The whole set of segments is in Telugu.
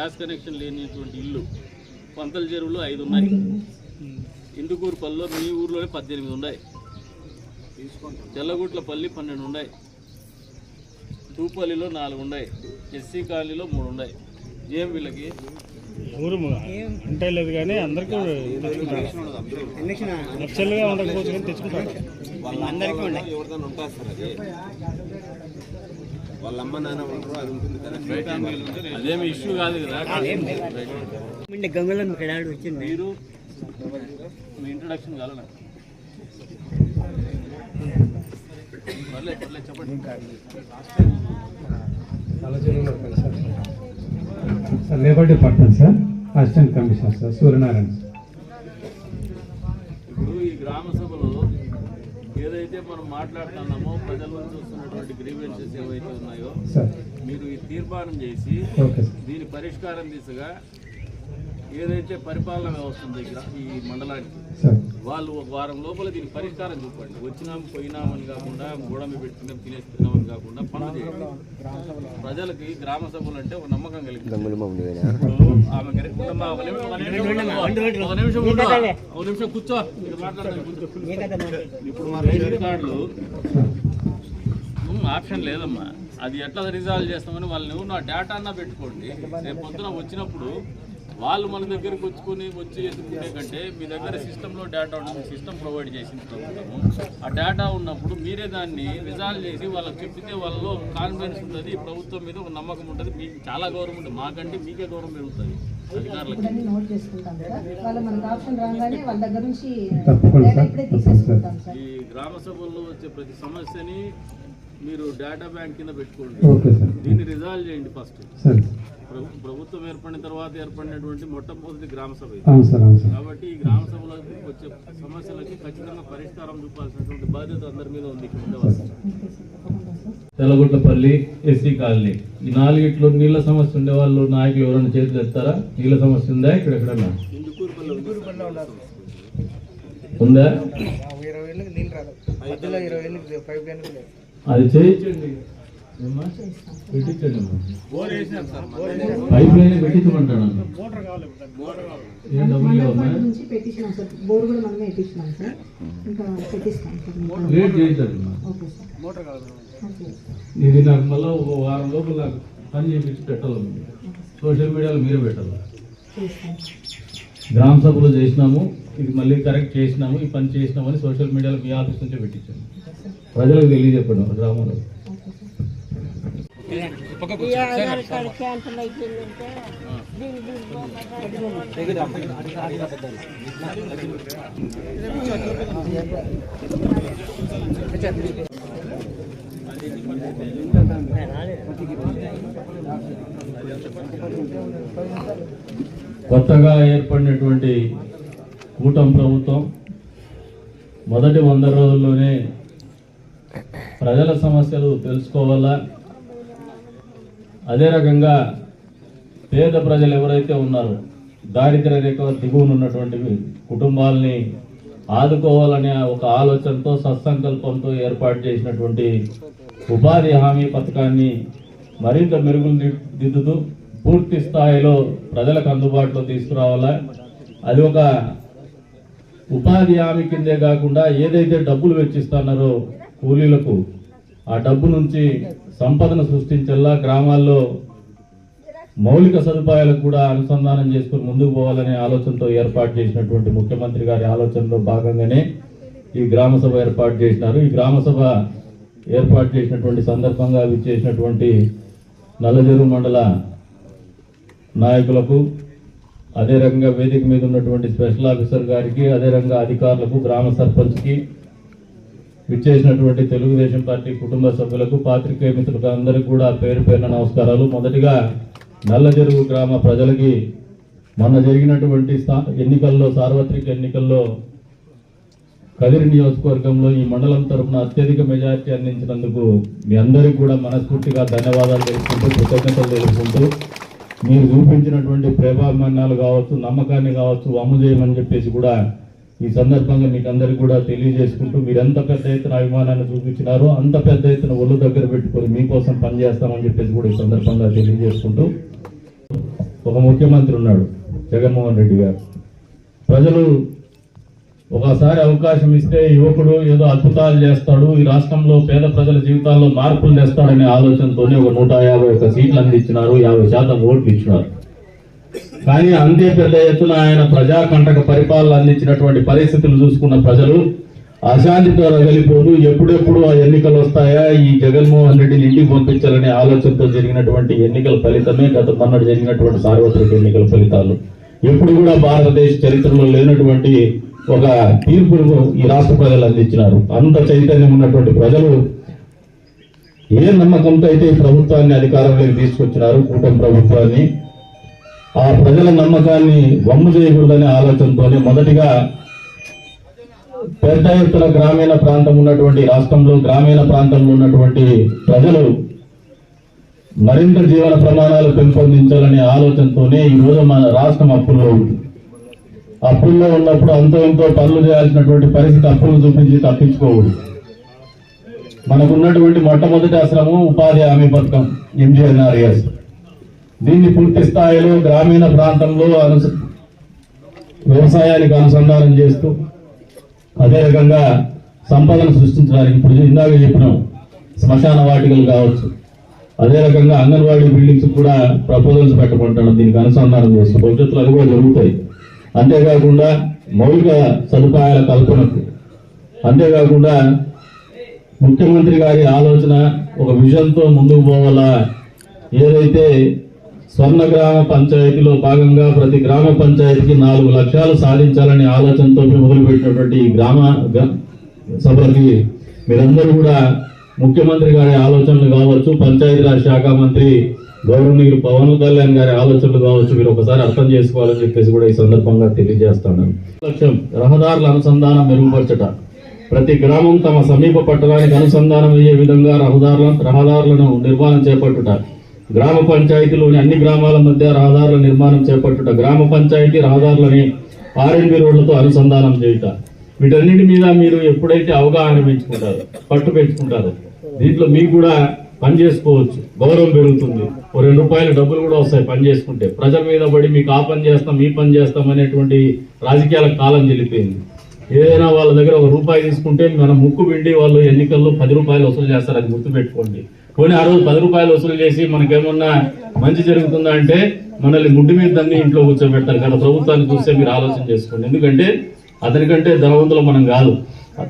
గ్యాస్ కనెక్షన్ లేనిటువంటి ఇల్లు పంతల చెరువులో ఐదు ఉన్నాయి. ఇందుకూరుపల్లిలో మీ ఊర్లోనే పద్దెనిమిది ఉన్నాయి. తెల్లగుట్లపల్లి పన్నెండు ఉన్నాయి. తూపల్లిలో నాలుగు ఉన్నాయి. ఎస్సీ కాలనీలో మూడు ఉన్నాయి. ఏం వీళ్ళకి? ఊరు అంటే లేదు కానీ అందరికీ నచ్చలుగా ఉండకపోతే కానీ తెచ్చుకుంటారు. వాళ్ళందరికీ ఎవరిదైనా ఉంటుంది సార్ అది. వాళ్ళ అమ్మ నాన్న ఉంటారు అది ఉంటుంది కదా. అదేమి ఇష్యూ కాదు కదా. గంగలో వచ్చింది. మీరు మీ ఇంట్రడక్షన్ చెప్పండి. Sir labour department sir. Assistant commissioner sir. Suryanarayana sir. ఇప్పుడు ఈ గ్రామ సభలో ఏదైతే మనం మాట్లాడుతున్నామో ప్రజల నుంచి వస్తున్నటువంటి గ్రీవెన్సెస్ ఏవైతే ఉన్నాయో మీరు ఈ తీర్మానం చేసి దీని పరిష్కారం దిశగా ఏదైతే పరిపాలన వ్యవస్థ ఉంది ఇక్కడ ఈ మండలానికి వాళ్ళు ఒక వారం లోపల దీని పరిష్కారం చూపండి. వచ్చినాం పోయినామని కాకుండా గోడమి పెట్టుకున్నాం తినేస్తున్నామని కాకుండా పనులు చేయండి. ప్రజలకి గ్రామ సభలు అంటే ఒక నమ్మకం కలిగింది. ఒక నిమిషం, ఒక నిమిషం కూర్చో. ఇప్పుడు మా రేషన్ కార్డులు ఆప్షన్ లేదమ్మా. అది ఎట్లా రిజాల్వ్ చేస్తామని వాళ్ళు నువ్వు నా డేటా అన్నా పెట్టుకోండి. రేపు పొద్దున వచ్చినప్పుడు వాళ్ళు మన దగ్గరికి వచ్చుకొని వచ్చి ఎదుర్కొనే కంటే మీ దగ్గర సిస్టంలో డేటా ఉంటుంది సిస్టమ్ ప్రొవైడ్ చేసిన ప్రభుత్వము. ఆ డేటా ఉన్నప్పుడు మీరే దాన్ని రిజాల్వ్ చేసి వాళ్ళకి చెప్పితే వాళ్ళలో కాన్ఫిడెన్స్ ఉంటుంది ప్రభుత్వం మీద ఒక నమ్మకం ఉంటుంది. మీకు చాలా గౌరవం ఉంటుంది. మాకంటే మీకే గౌరవం పెరుగుతుంది అధికారులకి. ఇవన్నీ నోట్ చేసుకుంటాం సార్ వాళ్ళ మనకు ఆప్షన్ రాగానే వాళ్ళ దగ్గర నుంచి తప్పకుండా డేటా సార్. ఇప్పుడే తీసేసుకుంటాం సార్. ఈ గ్రామ సభల్లో వచ్చే ప్రతి సమస్యని మీరు డేటా బ్యాంక్ కింద పెట్టుకోండి. ఓకే సార్ దీన్ని రిజాల్వ్ చేయండి ఫస్ట్ ప్రభుత్వం ఏర్పడిన తర్వాత ఏర్పడినటువంటి మొట్టమొదటి గ్రామ సభ ఇది. అవును సార్ అవును సార్ కాబట్టి ఈ గ్రామ సభలో వచ్చే సమస్యలకి ఖచ్చితంగా పరిష్కారం చూపాల్సినటువంటి బాధ్యత అందరి మీద ఉంది ఇక్కడ ఉండేవాళ్ళు. ఓకే సార్ తప్పకుండా సార్ తెల్లగుట్లపల్లి ఎస్సీ కాలనీ. ఈ నాలుగిట్లో నీళ్ళ సమస్య ఉండే వాళ్ళు నాయకులు ఎవరైనా చేతులు ఎత్తారా? నీళ్ళ సమస్య ఉందా? ఇక్కడ ఎక్కడన్నా? ఉందా. ఇరవై ఏళ్ళకి నీళ్ళు రాదు. మధ్యలో ఇరవై ఏళ్ళకి పైప్ లైన్ లేదు. అది చేయించండి? పెట్టించండి. Pipeline. ఏం డబ్బులు. లేట్ చేయించండి ఇది నాకు మళ్ళీ ఒక వారం లోపల నాకు పని చేయించి పెట్టాలి. సోషల్ మీడియాలో మీరే పెట్టాలి గ్రామ సభలో చేసినాము ఇది మళ్ళీ కరెక్ట్ చేసినాము ఈ పని చేసినామని సోషల్ మీడియాలో మీ ఆఫీస్ నుంచే పెట్టించాము ప్రజలకు తెలియజెప్పండి ఒక గ్రామంలో. కొత్తగా ఏర్పడినటువంటి కూటమి ప్రభుత్వం మొదటి వంద రోజుల్లోనే ప్రజల సమస్యలు తెలుసుకోవాలా? అదే రకంగా పేద ప్రజలు ఎవరైతే ఉన్నారో దారిద్ర్య రేఖ దిగువన ఉన్నటువంటి కుటుంబాలని ఆదుకోవాలనే ఒక ఆలోచనతో సత్సంకల్పంతో ఏర్పాటు చేసినటువంటి ఉపాధి హామీ పథకాన్ని మరింత మెరుగులు దిద్దుతూ పూర్తి స్థాయిలో ప్రజలకు అందుబాటులో తీసుకురావాలా? అది ఒక ఉపాధి హామీ కిందే కాకుండా ఏదైతే డబ్బులు వెచ్చిస్తున్నారో కూలీలకు ఆ డబ్బు నుంచి సంపదను సృష్టించేలా గ్రామాల్లో మౌలిక సదుపాయాలకు కూడా అనుసంధానం చేసుకుని ముందుకు పోవాలనే ఆలోచనతో ఏర్పాటు చేసినటువంటి ముఖ్యమంత్రి గారి ఆలోచనలో భాగంగానే ఈ గ్రామ సభ ఏర్పాటు చేసినారు. ఈ గ్రామ సభ ఏర్పాటు చేసినటువంటి సందర్భంగా విచ్చేసినటువంటి నల్లజెరువు మండల నాయకులకు అదే రకంగా వేదిక మీద ఉన్నటువంటి స్పెషల్ ఆఫీసర్ గారికి అదే రకంగా అధికారులకు గ్రామ సర్పంచ్కి విచ్చేసినటువంటి తెలుగుదేశం పార్టీ కుటుంబ సభ్యులకు పాత్రికేయ మిత్రులకు అందరికీ కూడా పేరు పేరున నమస్కారాలు. మొదటిగా నల్లజెరువు గ్రామ ప్రజలకి మొన్న జరిగినటువంటి ఎన్నికల్లో సార్వత్రిక ఎన్నికల్లో కదిరి నియోజకవర్గంలో ఈ మండలం తరఫున అత్యధిక మెజారిటీ అందించినందుకు మీ అందరికీ కూడా మనస్ఫూర్తిగా ధన్యవాదాలు తెలుపుకుంటూ కృతజ్ఞతలు తెలుసుకుంటూ మీరు చూపించినటువంటి ప్రేమాభిమానాలు కావచ్చు నమ్మకాన్ని కావచ్చు అమ్ము చేయమని చెప్పేసి కూడా ఈ సందర్భంగా మీకు అందరికీ కూడా తెలియజేసుకుంటూ మీరు ఎంత పెద్ద ఎత్తున అభిమానాన్ని చూపించినారో అంత పెద్ద ఎత్తున ఒళ్ళు దగ్గర పెట్టుకొని మీకోసం పనిచేస్తామని చెప్పేసి కూడా ఈ సందర్భంగా తెలియజేసుకుంటూ ఒక ముఖ్యమంత్రి ఉన్నాడు జగన్మోహన్ రెడ్డి గారు. ప్రజలు ఒకసారి అవకాశం ఇస్తే యువకుడు ఏదో అద్భుతాలు చేస్తాడు ఈ రాష్ట్రంలో పేద ప్రజల జీవితాల్లో మార్పులు తెస్తాడనే ఆలోచనతోనే ఒక నూట యాభై ఒక సీట్లు అందించినారు యాభై శాతం ఓట్లు ఇచ్చినారు. కానీ అంతే పెద్ద ఎత్తున ఆయన ప్రజాకంటక పరిపాలన అందించినటువంటి పరిస్థితులు చూసుకున్న ప్రజలు అశాంతితో రగలిపోదు ఎప్పుడెప్పుడు ఆ ఎన్నికలు వస్తాయా? ఈ జగన్మోహన్ రెడ్డిని ఇంటికి పంపించాలనే ఆలోచనతో జరిగినటువంటి ఎన్నికల ఫలితమే గత మొన్నటి జరిగినటువంటి సార్వత్రిక ఎన్నికల ఫలితాలు. ఎప్పుడు కూడా భారతదేశ చరిత్రలో లేనటువంటి ఒక తీర్పును ఈ రాష్ట్ర ప్రజలు అందించినారు. అంత చైతన్యం ఉన్నటువంటి ప్రజలు ఏ నమ్మకంతో అయితే ఈ ప్రభుత్వాన్ని అధికారంలోకి తీసుకొచ్చినారు కూటమి ప్రభుత్వాన్ని ఆ ప్రజల నమ్మకాన్ని వమ్ము చేయకూడదనే ఆలోచనతోనే మొదటిగా పెద్ద ఎత్తున గ్రామీణ ప్రాంతం ఉన్నటువంటి రాష్ట్రంలో గ్రామీణ ప్రాంతంలో ఉన్నటువంటి ప్రజలు మరింత జీవన ప్రమాణాలు పెంపొందించాలనే ఆలోచనతోనే ఈ రోజు మన రాష్ట్రం అప్పుల్లో ఉంది. అప్పుల్లో ఉన్నప్పుడు అంతో ఎంతో పనులు చేయాల్సినటువంటి పరిస్థితి అప్పులు చూపించి తప్పించుకోకూడదు. మనకున్నటువంటి మొట్టమొదటి ఆశ్రమం ఉపాధి హామీ పథకం ఎంజీఎన్ఆర్ఎస్ దీన్ని పూర్తి స్థాయిలో గ్రామీణ ప్రాంతంలో అనుస వ్యవసాయానికి అనుసంధానం చేస్తూ అదే రకంగా సంపదను సృష్టించడానికి ఇప్పుడు ఇందాక చెప్పినాం శ్మశాన వాటికలు కావచ్చు. అదే రకంగా అంగన్వాడీ బిల్డింగ్స్ కూడా ప్రపోజల్స్ పెట్టమంటాను దీనికి అనుసంధానం చేస్తూ. భవిష్యత్తులో అవి కూడా జరుగుతాయి. అంతేకాకుండా మౌలిక సదుపాయాల కల్పనకు. అంతేకాకుండా ముఖ్యమంత్రి గారి ఆలోచన ఒక విజన్తో ముందుకు పోవాలా? ఏదైతే స్వర్ణ గ్రామ పంచాయతీలో భాగంగా ప్రతి గ్రామ పంచాయతీకి నాలుగు లక్ష్యాలు సాధించాలనే ఆలోచనతో మొదలుపెట్టినటువంటి ఈ గ్రామ గ- సభలకి మీరందరూ కూడా ముఖ్యమంత్రి గారి ఆలోచనలు కావచ్చు పంచాయతీరాజ్ శాఖ మంత్రి గౌరవనీయులు పవన్ కళ్యాణ్ గారి ఆలోచనలు కావచ్చు మీరు ఒకసారి అర్థం చేసుకోవాలని చెప్పేసి కూడా ఈ సందర్భంగా తెలియజేస్తాను. లక్ష్యం రహదారుల అనుసంధానం మెరుగుపరచట. ప్రతి గ్రామం తమ సమీప పట్టణానికి అనుసంధానం అయ్యే విధంగా రహదారుల రహదారులను నిర్మాణం చేపట్టుట. గ్రామ పంచాయతీలోని అన్ని గ్రామాల మధ్య రహదారుల నిర్మాణం చేపట్టుట గ్రామ పంచాయతీ రహదారులని ఆర్ఎన్బి రోడ్లతో అనుసంధానం చేయుట. వీటన్నిటి మీద మీరు ఎప్పుడైతే అవగాహన పెంచుకుంటారు పట్టు పెంచుకుంటారు దీంట్లో మీకు కూడా పని చేసుకోవచ్చు. గౌరవం పెరుగుతుంది. ఓ రెండు రూపాయల డబ్బులు కూడా వస్తాయి పని చేసుకుంటే. ప్రజల మీద పడి మీకు ఆ పని చేస్తాం ఈ పని చేస్తాం అనేటువంటి రాజకీయాల కాలం చెల్లిపోయింది. ఏదైనా వాళ్ళ దగ్గర ఒక రూపాయి తీసుకుంటే మనం ముక్కు పిండి వాళ్ళు ఎన్నికల్లో పది రూపాయలు వసూలు చేస్తారు అది గుర్తుపెట్టుకోండి. పోనీ ఆ రోజు పది రూపాయలు వసూలు చేసి మనకేమన్నా మంచి జరుగుతుందా అంటే మనల్ని గుడ్డి మీద దాన్ని ఇంట్లో కూర్చోబెడతారు కదా ప్రభుత్వాన్ని చూస్తే మీరు ఆలోచన చేసుకోండి. ఎందుకంటే అతనికంటే ధనవంతులు మనం కాదు.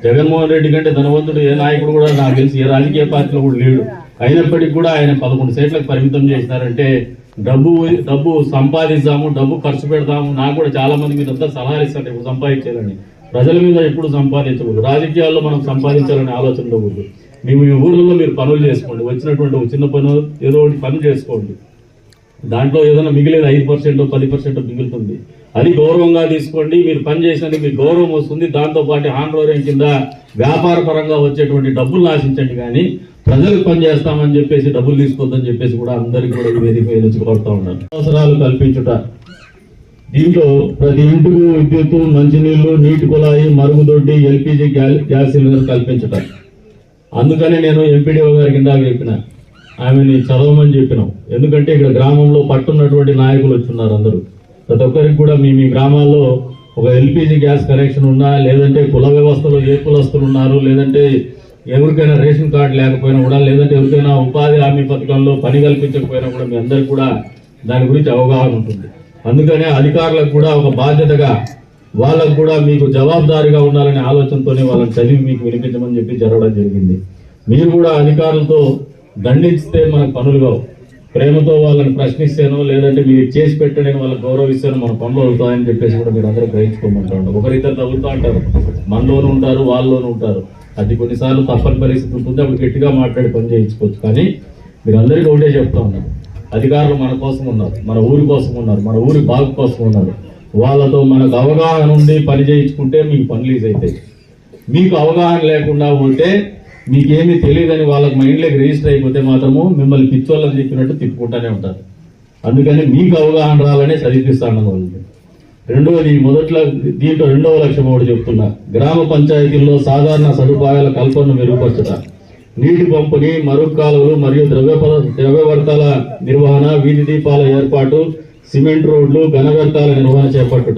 జగన్మోహన్ రెడ్డి కంటే ధనవంతుడు ఏ నాయకుడు కూడా నాకు తెలిసి ఏ రాజకీయ పార్టీలో కూడా లేడు. అయినప్పటికీ కూడా ఆయన పదకొండు సీట్లకు పరిమితం చేసినారంటే డబ్బు డబ్బు సంపాదిస్తాము డబ్బు ఖర్చు పెడతాము నాకు కూడా చాలా మంది మీద అంతా సలహాలు ఇస్తారు. ఇప్పుడు సంపాదించాలని ప్రజల మీద ఎప్పుడు సంపాదించకూడదు. రాజకీయాల్లో మనం సంపాదించాలనే ఆలోచనలో కూడదు. మీ మీ ఊర్లలో మీరు పనులు చేసుకోండి. వచ్చినటువంటి చిన్న పని ఏదో ఒకటి పని చేసుకోండి. దాంట్లో ఏదైనా మిగిలేదు ఐదు పర్సెంట్ పది పర్సెంట్ మిగులుతుంది. అది గౌరవంగా తీసుకోండి. మీరు పని చేసినందుకు మీకు గౌరవం వస్తుంది. దాంతో పాటు కింద వ్యాపార పరంగా వచ్చేటువంటి డబ్బులు ఆశించండి కానీ ప్రజలకు పని చేస్తామని చెప్పేసి డబ్బులు తీసుకోవద్దని చెప్పేసి కూడా అందరికీ కూడా ఈ వేదిక నుంచి కోరుతా ఉన్నారు అవసరాలు కల్పించుట. దీంట్లో ప్రతి ఇంటికి విద్యుత్ మంచినీళ్ళు నీటి కుళాయి మరుగుదొడ్డి ఎల్పిజి గ్యాస్ సిలిండర్ కల్పించటం. అందుకనే నేను ఎంపీడీఓ గారికి ఇందాక చెప్పిన. ఆమెని చదవమని చెప్పినాం. ఎందుకంటే ఇక్కడ గ్రామంలో పట్టున్నటువంటి నాయకులు వచ్చున్నారు అందరూ. ప్రతి ఒక్కరికి కూడా మీ మీ గ్రామాల్లో ఒక ఎల్పిజి గ్యాస్ కనెక్షన్ ఉన్నా లేదంటే కుల వ్యవస్థలో ఏ కులస్తులు ఉన్నారు లేదంటే ఎవరికైనా రేషన్ కార్డు లేకపోయినా కూడా లేదంటే ఎవరికైనా ఉపాధి హామీ పథకంలో పని కల్పించకపోయినా కూడా మీ అందరికి కూడా దాని గురించి అవగాహన ఉంటుంది. అందుకనే అధికారులకు కూడా ఒక బాధ్యతగా వాళ్ళకు కూడా మీకు జవాబుదారీగా ఉండాలనే ఆలోచనతోనే వాళ్ళని చదివి మీకు వినిపించమని చెప్పి జరగడం జరిగింది. మీరు కూడా అధికారులతో దండిస్తే మనకు పనులు కావు. ప్రేమతో వాళ్ళని ప్రశ్నిస్తాను లేదంటే మీరు చేసి పెట్టడని వాళ్ళకి గౌరవిస్తాను మన పనులు అవుతాయని చెప్పేసి కూడా మీరు అందరూ గ్రహించుకోమంటారు. ఒకరిద్దరు తగులుతూ అంటారు. మనలోనూ ఉంటారు వాళ్ళలోనూ ఉంటారు. అది కొన్నిసార్లు తప్పని పరిస్థితి ఉంటుంది అప్పుడు గట్టిగా మాట్లాడి పని చేయించుకోవచ్చు. కానీ మీరు అందరికీ ఒకటే చెప్తా ఉన్నారు అధికారులు మన కోసం ఉన్నారు మన ఊరి కోసం ఉన్నారు మన ఊరి బాగు కోసం ఉన్నారు. వాళ్ళతో మనకు అవగాహన ఉండి పని చేయించుకుంటే మీకు పనులు అవుతాయి. మీకు అవగాహన లేకుండా ఉంటే మీకేమీ తెలియదని వాళ్ళకి మైండ్లోకి రిజిస్టర్ అయిపోతే మాత్రము మిమ్మల్ని పిచ్చోళ్ళని చెప్పినట్టు తిప్పుకుంటానే ఉంటారు. అందుకని మీకు అవగాహన రావాలనే చదివిస్తాను వాళ్ళని రెండవది మొదట్లో దీంట్లో రెండవ లక్ష్యం ఒకటి చెప్తున్నా. గ్రామ పంచాయతీల్లో సాధారణ సదుపాయాల కల్పనను మెరుగుపరచట. నీటి పంపిణీ మరుగు కాలువలు మరియు ద్రవ్య ద్రవ్యవర్తాల నిర్వహణ వీధి దీపాల ఏర్పాటు సిమెంట్ రోడ్లు ఘనవ్యర్థాల నిర్వహణ చేపట్టుట.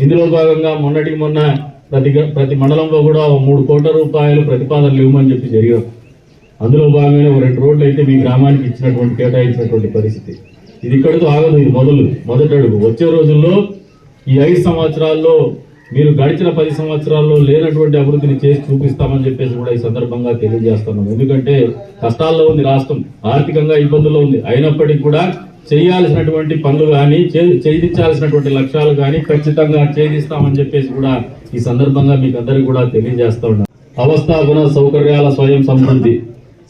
ఇందులో భాగంగా మొన్నటికి మొన్న ప్రతి గ- ప్రతి మండలంలో కూడా మూడు కోట్ల రూపాయలు ప్రతిపాదనలు ఇవ్వమని చెప్పి జరిగారు. అందులో భాగంగానే ఒక రెండు రోడ్లు అయితే మీ గ్రామానికి ఇచ్చినటువంటి కేటాయించినటువంటి పరిస్థితి. ఇది ఇక్కడితో ఆగదు ఇది మొదలు మొదటి అడుగు. వచ్చే రోజుల్లో ఈ ఐదు సంవత్సరాల్లో మీరు గడిచిన పది సంవత్సరాల్లో లేనటువంటి అభివృద్ధిని చేసి చూపిస్తామని చెప్పేసి కూడా ఈ సందర్భంగా తెలియజేస్తున్నాం. ఎందుకంటే కష్టాల్లో ఉంది రాష్ట్రం ఆర్థికంగా ఇబ్బందుల్లో ఉంది. అయినప్పటికీ కూడా చేయాల్సినటువంటి పనులు కానీ చేయించాల్సినటువంటి లక్ష్యాలు కానీ ఖచ్చితంగా ఛేదిస్తామని చెప్పేసి కూడా ఈ సందర్భంగా మీకు అందరికీ కూడా తెలియజేస్తా ఉన్నాం. అవస్థాపన సౌకర్యాల స్వయం సమృద్ధి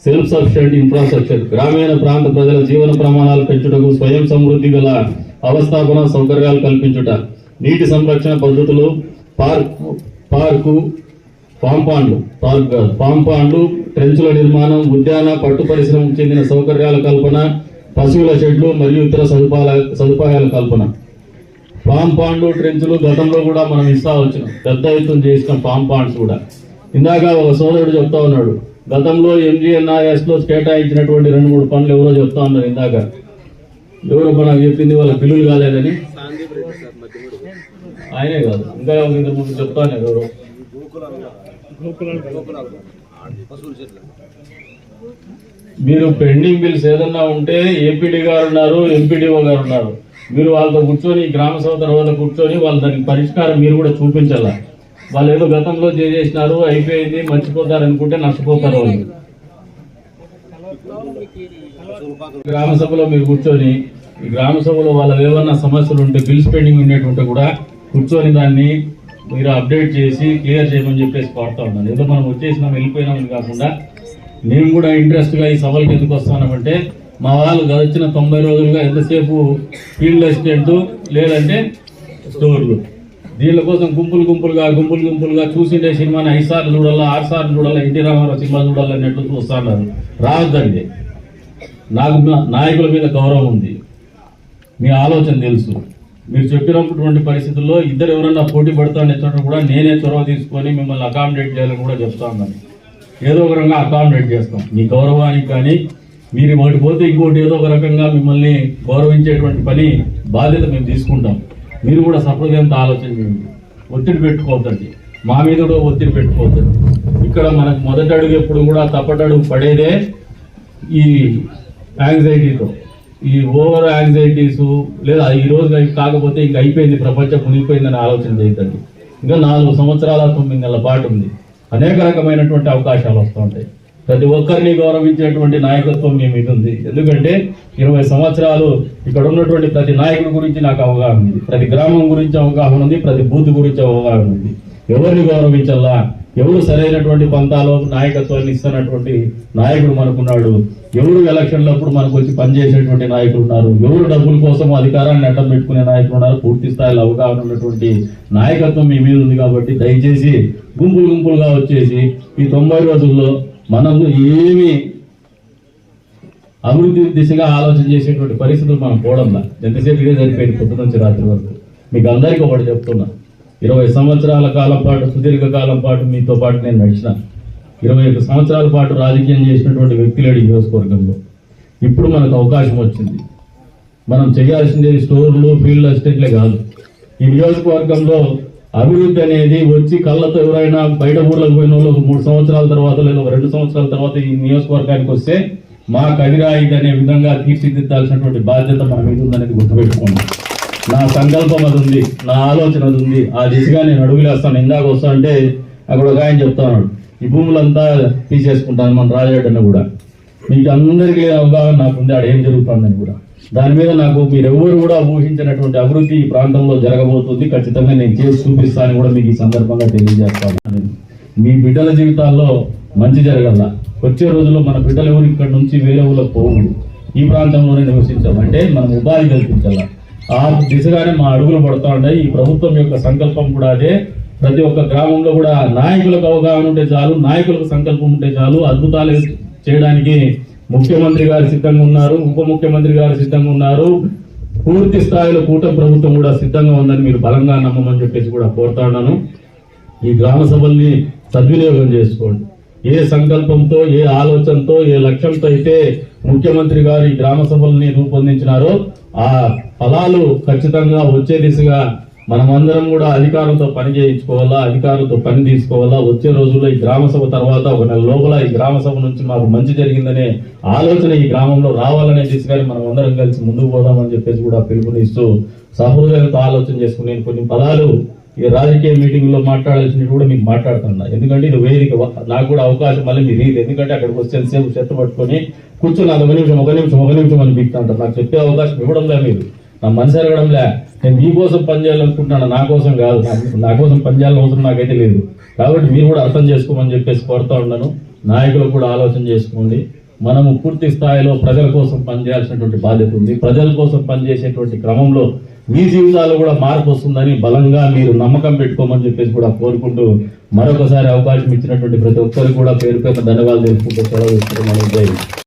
సెల్ఫ్ సఫిషియెంట్ ఇన్ఫ్రాస్ట్రక్చర్ గ్రామీణ ప్రాంత ప్రజల జీవన ప్రమాణాలు పెంచుటకు స్వయం సమృద్ధి గల అవస్థాపన సౌకర్యాలు కల్పించుట నీటి సంరక్షణ పద్ధతులు పార్క్ పార్కు పాంపాండ్లు పార్క్ పాంపాండ్లు ట్రెంచుల నిర్మాణం ఉద్యాన పట్టు పరిశ్రమకు చెందిన సౌకర్యాల కల్పన పశువుల షెడ్లు మరియు ఇతర సదుపాయాల సదుపాయాల కల్పన. పాంపాండ్లు ట్రెంచులు గతంలో కూడా మనం ఇస్తా వచ్చినాం. పెద్ద ఎత్తున చేసిన పాంపాండ్స్ కూడా. ఇందాక ఒక సోదరుడు చెప్తా ఉన్నాడు గతంలో ఎంజీఎన్ఆర్ఎస్లో కేటాయించినటువంటి రెండు మూడు పనులు ఎవరో చెప్తా ఉన్నారు ఇందాక. ఎవరో మనకు చెప్పింది వాళ్ళ బిల్లులు కాలేదని. ఆయనే కాదు ఇంకా ఇద్దరు ముందు చెప్తాను ఎవరు? పశువుల చెట్లు. మీరు పెండింగ్ బిల్స్ ఏదన్నా ఉంటే ఏపీడీ గారు ఉన్నారు ఎంపీడీఓ గారు ఉన్నారు. మీరు వాళ్ళతో కూర్చొని గ్రామ సభ తర్వాత కూర్చొని వాళ్ళ దానికి పరిష్కారం మీరు కూడా చూపించాల? వాళ్ళు ఏదో గతంలో చేసేసినారు అయిపోయింది మర్చిపోతారు అనుకుంటే నష్టపోతారు వాళ్ళు. గ్రామ సభలో మీరు కూర్చొని ఈ గ్రామ సభలో వాళ్ళ ఏమన్నా సమస్యలు ఉంటే బిల్స్ పెండింగ్ ఉండేటువంటి కూడా కూర్చొని దాన్ని మీరు అప్డేట్ చేసి క్లియర్ చేయమని చెప్పేసి కోరుతా ఉన్నాను. ఏదో మనం వచ్చేసినాం వెళ్ళిపోయినామని కాకుండా మేము కూడా ఇంట్రెస్ట్గా ఈ సభలకు ఎందుకు వస్తానంటే మా వాళ్ళు గడిచిన తొంభై రోజులుగా ఎంతసేపు ఫీల్డ్ అసిస్టెంట్ లేదంటే స్టోర్లు. దీని కోసం గుంపులు గుంపులుగా గుంపులు గుంపులుగా చూసిండే సినిమాని ఐదు సార్లు చూడాలా ఆరు సార్లు చూడాలా ఎన్టీ రామారావు సినిమా చూడాలన్నట్లు చూస్తున్నారు. రావద్దండి. నాకు నాయకుల మీద గౌరవం ఉంది. మీ ఆలోచన తెలుసు. మీరు చెప్పినటువంటి పరిస్థితుల్లో ఇద్దరు ఎవరన్నా పోటీ పడతానే కూడా నేనే చొరవ తీసుకొని మిమ్మల్ని అకామిడేట్ చేయాలని కూడా చెప్తా ఉన్నాను. ఏదో ఒక రకంగా అకామిడేట్ చేస్తాం. మీ గౌరవానికి కానీ మీరు ఒకటి పోతే ఇంకోటి ఏదో ఒక రకంగా మిమ్మల్ని గౌరవించేటువంటి పని బాధ్యత మేము తీసుకుంటాం. మీరు కూడా సహృదయంతో ఆలోచన చేయండి. ఒత్తిడి పెట్టుకోవద్దండి. మా మీద కూడా ఒత్తిడి పెట్టుకోవద్దండి. ఇక్కడ మనకు మొదటి అడుగు ఎప్పుడు కూడా తప్పటడుగు పడేదే ఈ యాంగ్జైటీతో ఈ ఓవర్ యాంగ్జైటీస్ లేదా ఈ రోజు కాకపోతే ఇంకా అయిపోయింది ప్రపంచం మునిగిపోయిందని ఆలోచన చేయకండి ఇంకా నాలుగు సంవత్సరాల తొమ్మిది నెలల పాటు ఉంది. అనేక రకమైనటువంటి అవకాశాలు వస్తుంటాయి. ప్రతి ఒక్కరిని గౌరవించేటువంటి నాయకత్వం మీ మీద ఉంది. ఎందుకంటే ఇరవై సంవత్సరాలు ఇక్కడ ఉన్నటువంటి ప్రతి నాయకుడి గురించి నాకు అవగాహన ఉంది. ప్రతి గ్రామం గురించి అవగాహన ఉంది. ప్రతి బూత్ గురించి అవగాహన ఉంది. ఎవరిని గౌరవించాలా ఎవరు సరైనటువంటి పంతాలో నాయకత్వాన్ని ఇస్తున్నటువంటి నాయకుడు మనకున్నాడు. ఎవరు ఎలక్షన్లప్పుడు మనకు వచ్చి పనిచేసేటువంటి నాయకులు ఉన్నారు. ఎవరు డబ్బుల కోసం అధికారాన్ని అడ్డం పెట్టుకునే నాయకులు ఉన్నారు. పూర్తి స్థాయిలో అవగాహన ఉన్నటువంటి నాయకత్వం మీ మీద ఉంది కాబట్టి దయచేసి గుంపులు గుంపులుగా వచ్చేసి ఈ తొంభై రోజుల్లో మనం ఏమి అభివృద్ధి దిశగా ఆలోచన చేసేటువంటి పరిస్థితులు మనం పోవడంలా ఎంతసేపు ఇదే సరిపోయింది పొద్దు నుంచి రాత్రి వరకు. మీకు అందరికీ ఒకటి చెప్తున్నా. ఇరవై సంవత్సరాల కాలం పాటు సుదీర్ఘకాలం పాటు మీతో పాటు నేను నడిచిన ఇరవై ఒక్క సంవత్సరాల పాటు రాజకీయం చేసినటువంటి వ్యక్తులేడు ఈ నియోజకవర్గంలో. ఇప్పుడు మనకు అవకాశం వచ్చింది. మనం చేయాల్సింది స్టోర్లు ఫీల్డ్ అసిస్టెంట్లే కాదు. ఈ నియోజకవర్గంలో అభివృద్ధి అనేది వచ్చి కళ్ళతో ఎవరైనా బయట ఊర్లకు పోయిన వాళ్ళు మూడు సంవత్సరాల తర్వాత లేదా రెండు సంవత్సరాల తర్వాత ఈ నియోజకవర్గానికి వస్తే మా కదిరా అనే విధంగా తీర్చిదిద్దాల్సినటువంటి బాధ్యత మన మీద ఉందనేది గుర్తుపెట్టుకోండి. నా సంకల్పం అది ఉంది నా ఆలోచన అది ఉంది. ఆ దిశగా నేను అడుగులేస్తాను. ఇందాక వస్తానంటే అక్కడ ఒక ఆయన చెప్తాను ఈ భూములంతా తీసేసుకుంటాను మన రాజాడన్న కూడా. మీకు అందరికీ అవగాహన నాకు ఉంది. ఆడ ఏం జరుగుతుందని కూడా. దాని మీద నాకు మీరెవ్వరు కూడా ఊహించినటువంటి అభివృద్ధి ఈ ప్రాంతంలో జరగబోతుంది. ఖచ్చితంగా నేను చేసి చూపిస్తానని కూడా మీకు ఈ సందర్భంగా తెలియజేస్తాను. మీ బిడ్డల జీవితాల్లో మంచి జరగల వచ్చే రోజుల్లో మన బిడ్డలు ఎవరు ఇక్కడ నుంచి వేరే ఊళ్ళకి పోవు. ఈ ప్రాంతంలోనే నివసించాం అంటే మనం ఉపాధి కల్పించాలా? ఆ దిశగానే మా అడుగులు పడుతూ ఉంటాయి ఈ ప్రభుత్వం యొక్క సంకల్పం కూడా అదే. ప్రతి ఒక్క గ్రామంలో కూడా నాయకులకు అవగాహన ఉంటే చాలు నాయకులకు సంకల్పం ఉంటే చాలు. అద్భుతాలు చేయడానికి ముఖ్యమంత్రి గారు సిద్ధంగా ఉన్నారు ఉప ముఖ్యమంత్రి గారు సిద్ధంగా ఉన్నారు. పూర్తి స్థాయిలో కూటమి ప్రభుత్వం కూడా సిద్ధంగా ఉందని మీరు బలంగా నమ్మమని చెప్పేసి కూడా కోరుతా ఉన్నాను. ఈ గ్రామ సభల్ని సద్వినియోగం చేసుకోండి. ఏ సంకల్పంతో ఏ ఆలోచనతో ఏ లక్ష్యంతో అయితే ముఖ్యమంత్రి గారు ఈ గ్రామ సభల్ని రూపొందించినారో ఆ ఫలాలు ఖచ్చితంగా వచ్చే దిశగా మనమందరం కూడా అధికారులతో పని చేయించుకోవాలా అధికారులతో పని తీసుకోవాలా? వచ్చే రోజుల్లో ఈ గ్రామ సభ తర్వాత ఒక నెల లోపల ఈ గ్రామ సభ నుంచి మాకు మంచి జరిగిందనే ఆలోచన ఈ గ్రామంలో రావాలనే దిశగానే మనం అందరం కలిసి ముందుకు పోదామని చెప్పేసి కూడా పిలుపునిస్తూ సహృదయంతో ఆలోచన చేసుకుని కొన్ని పదాలు ఈ రాజకీయ మీటింగ్లో మాట్లాడాల్సినవి కూడా మీకు మాట్లాడుతున్నా. ఎందుకంటే ఇది వేదిక నాకు కూడా అవకాశం మళ్ళీ మీరు ఇది ఎందుకంటే అక్కడికి వచ్చే సేపు చెత్త పట్టుకొని కూర్చొని ఒక నిమిషం ఒక నిమిషం ఒక నిమిషం అని బిక్తా అంటారు నాకు చెప్పే అవకాశం ఇవ్వడంలే మీరు. నా మనసు ఎరగడంలే నేను మీకోసం పనిచేయాలనుకుంటున్నాను నా కోసం కాదు. నా- కోసం పని అవసరం నాకైతే లేదు. కాబట్టి మీరు కూడా అర్థం చేసుకోమని చెప్పేసి కోరుతా ఉన్నాను. నాయకులు కూడా ఆలోచన చేసుకోండి. మనము పూర్తి స్థాయిలో ప్రజల కోసం పనిచేయాల్సినటువంటి బాధ్యత ఉంది. ప్రజల కోసం పనిచేసేటువంటి క్రమంలో మీ జీవితాల్లో కూడా మార్పు వస్తుందని బలంగా మీరు నమ్మకం పెట్టుకోమని చెప్పేసి కూడా కోరుకుంటూ మరొకసారి అవకాశం ఇచ్చినటువంటి ప్రతి ఒక్కరికి కూడా పేరు పేరు ధన్యవాదాలు తెలుసుకుంటూ సెలవు తీసుకుంటున్నాను